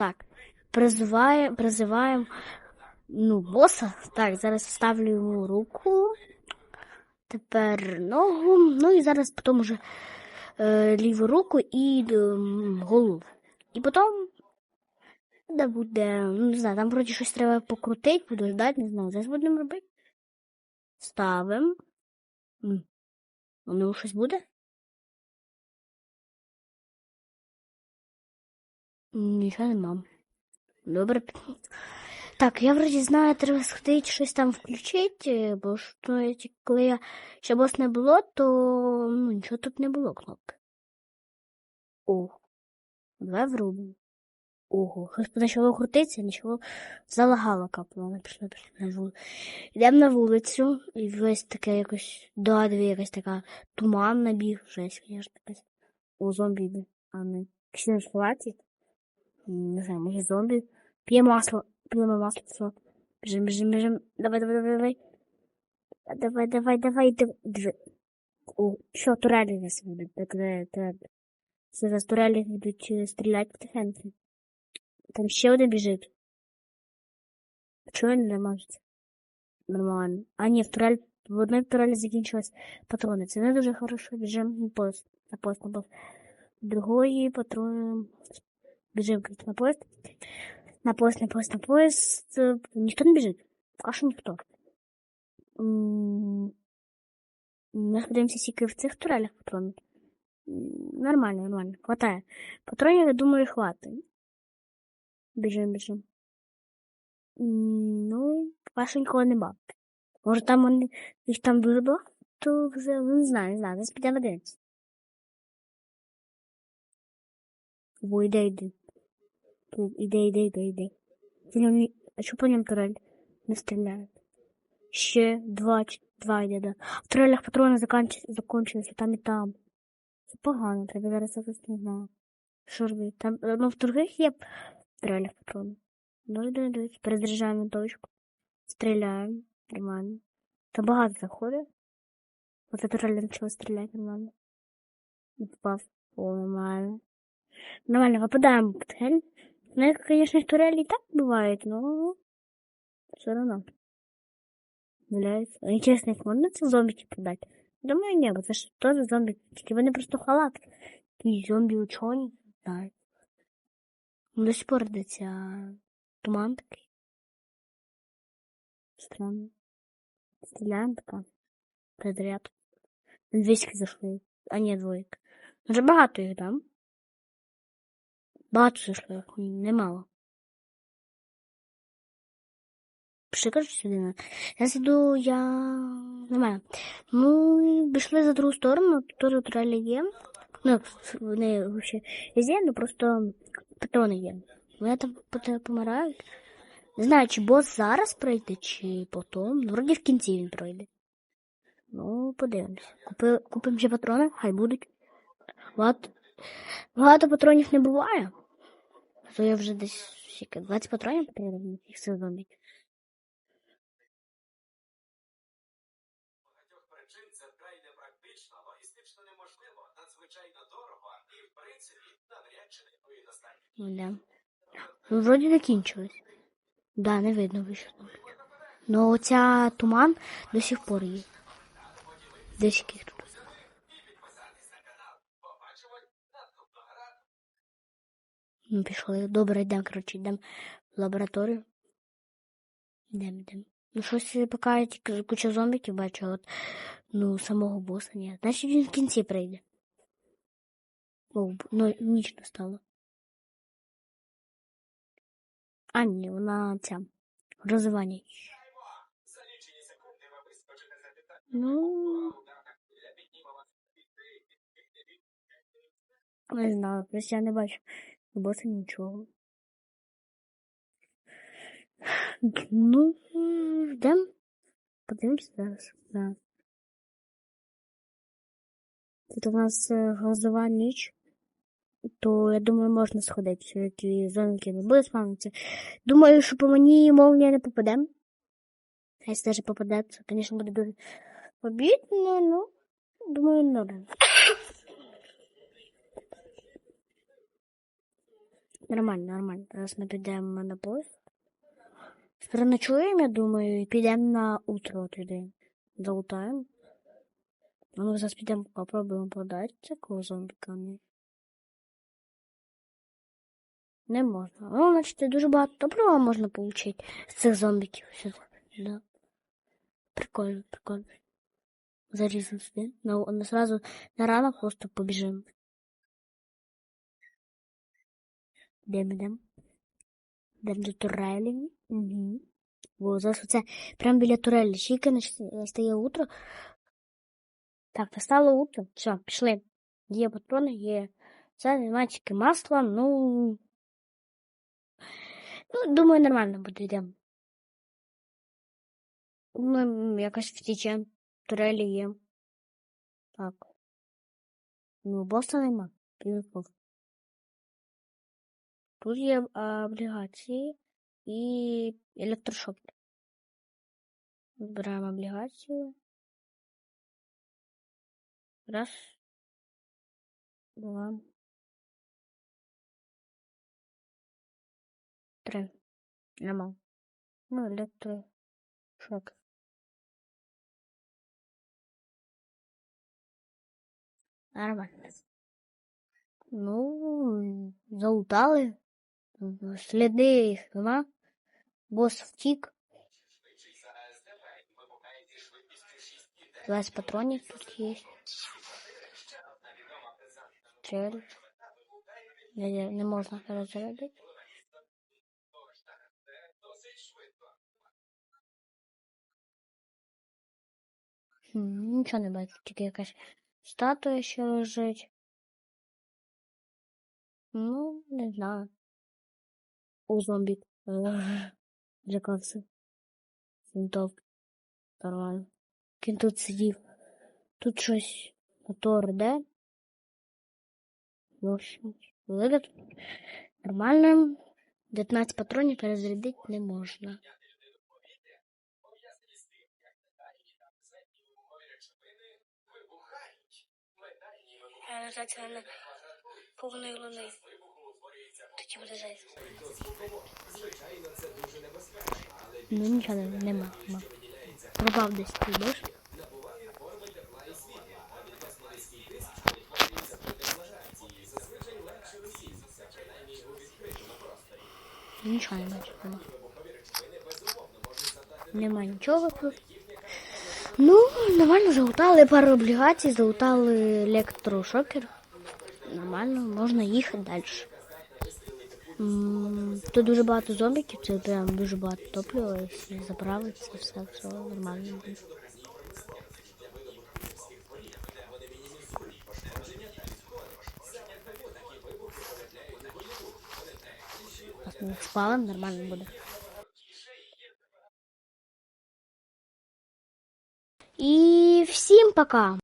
Так, призиваємо, призиваємо ну, боса. Так, зараз ставлю йому руку. Тепер ногу. Ну і зараз потім уже е, ліву руку і е, голову. І потім де буде, ну не знаю, там вроді щось треба покрутити, буду ждати, не знаю. Зараз будемо робити. Ставимо. Ну, щось буде? Нічого нема. Добре. Так, я вроді знаю, треба сходити щось там включити, бо ж ті- коли я ще бос не було, то ну, нічого тут не було кнопки. О, давай врубимо. Ого, щось почало крутитися, нічого залагало капало. Ми пішли, пішли на вулицю. Йдемо на вулицю, і весь таке якось до дві якась така туман набіг. Жесть, звісно, якась. О, зомбі. А не. Ксін хватить. Не знаю, може зомбі. П'є масло. П'ємо масло, все. Біжим, біжим, біжим. Давай, давай, давай, давай. Давай, давай, давай, давай. О, що, турелі нас будуть. Так, так, так. Зараз турелі будуть е, стріляти потихеньку. Там ще один біжить. Чого він не може? Нормально. А в турель, в одній турелі закінчились патрони. Це не дуже хорошо. Біжимо на поїзд. На поїзд, на поїзд. Другої патрони. Біжимо кажуть, на поїзд. На поїзд, на поїзд, на поїзд. Е, Ніхто не біжить. Поки що ніхто. М, Ми подивимося в цих турелях патронів. М, Нормально, нормально. Хватає. Патронів, я думаю, хватить. Біжимо, біжимо. М, Ну, поки що нікого нема. Може там вони, їх там дуже багато, то вже, ну, не знаю, не знаю, зараз підемо подивитися. О, іде, іде. Тут Іде, іде, іде, іде. А що по ньому турель не стріляють? Ще два, два йде, да. В турелях патрони заканч... закончилися там і там. Це погано, треба зараз не знаю. Що робити? Там, ну, в других є турелях патрони. Ну, іде, іде. Перезаряджаємо точку. Стріляємо. Нормально. Та багато заходить. Оце турель почала стріляти нормально. Попав. О, нормально. Нормально, попадаем в турель. Ну, конечно, турели и так бывает, но все равно. Нравится. Интересно, их можно ці зомбики продать? Думаю, ні, бо це ж теж зомбі. Тільки вони просто халат. І зомбі учені. Так. До сих пор йдеться туман такий. Странно. Стріляємо така. Подряд. Двіськи зайшли. А ні, двоєк. Вже багато їх, там. Багато зайшло, немало. Пішли, кажуть, сюди. Я сиду, я... Ну, і пішли за другу сторону, тут турелі є. Ну, вони вообще везде, ну просто патрони є. Вони там пот- помирають. Не знаю, чи бос зараз пройде, чи потім. Ну, вроді в кінці він пройде. Ну, подивимось. Купи, купимо ще патрони, хай будуть. Багато, багато патронів не буває. То я вже десь скільки, 20 патронів потрібно, їх достатньо. Ну, да. Ну, вроді закінчилось. Да, не видно вийшло. Ну, оця туман до сих пор є. Десь яких тут. Ну, пішли. Добре, йдемо, коротше, йдемо в лабораторію. Йдемо, йдемо. Ну, щось поки я тільки куча зомбіків бачу, от, ну, самого боса ні. Значить він в кінці прийде. О, ну, ніч настала. А, ні, вона ця. Розування. Ну, не знаю, просто я не бачу. У боса нічого. Ну, йдемо. Подивимось зараз. Да. Тут у нас е, грозова ніч. То я думаю, можна сходити, все-таки зонки не буде спавнитися. Думаю, що по мені молнія не попаде. А якщо даже попаде, то, звісно, буде дуже обідно, ну, думаю, норм. Нормально, нормально. Зараз ми підемо на поїзд. Переночуємо, я думаю, і підемо на утро туди. Залутаємо. Ну, зараз підемо попробуємо продати цього зомбіка. Ні. Не можна. Ну, значить, дуже багато топлива можна отримати з цих зомбіків. Да. Прикольно, прикольно. Зарізаємо сюди. На, сразу на ранок просто побіжимо. Йдемо, йдемо. До турелі. Угу. Бо зараз оце прямо біля турелі. Тільки стає утро. Так, настало утро. Все, пішли. Є патрони, є. Це немає тільки масла, ну. Ну, думаю, нормально буде йдемо. Ми якось втічемо. Турелі є. Так. Ну, боса нема. Півков. Тут є облігації і електрошокер. Збираємо облігацію. Раз. Два. Три. Нема. Ну, електрошокер. Нормально. Ну, залутали. Сліди їх нема. Бос втік. 20 патронів тут є. Цель. Не, не, можна розрядити. Нічого не бачу, тільки якась статуя ще лежить. Ну, не знаю. У зомбі. Злякався. Винтовки. Нормально. Кін тут сидів. Тут щось мотор де. В общем, вигляд нормально. 19 патронів перезарядити не можна. Це повної луни. Тоді буде. Ну нічого не- нема. Пропав десь ти бачиш? Нічого не бачу. Нема. Нічого. Ну, нормально залутали пару облігацій, залутали електрошокер. Нормально, можна їхати далі. Тут дуже багато зомбіків, це прям дуже багато топлива, якщо заправиться, все, все нормально буде. Спалим, нормально буде. І всім пока!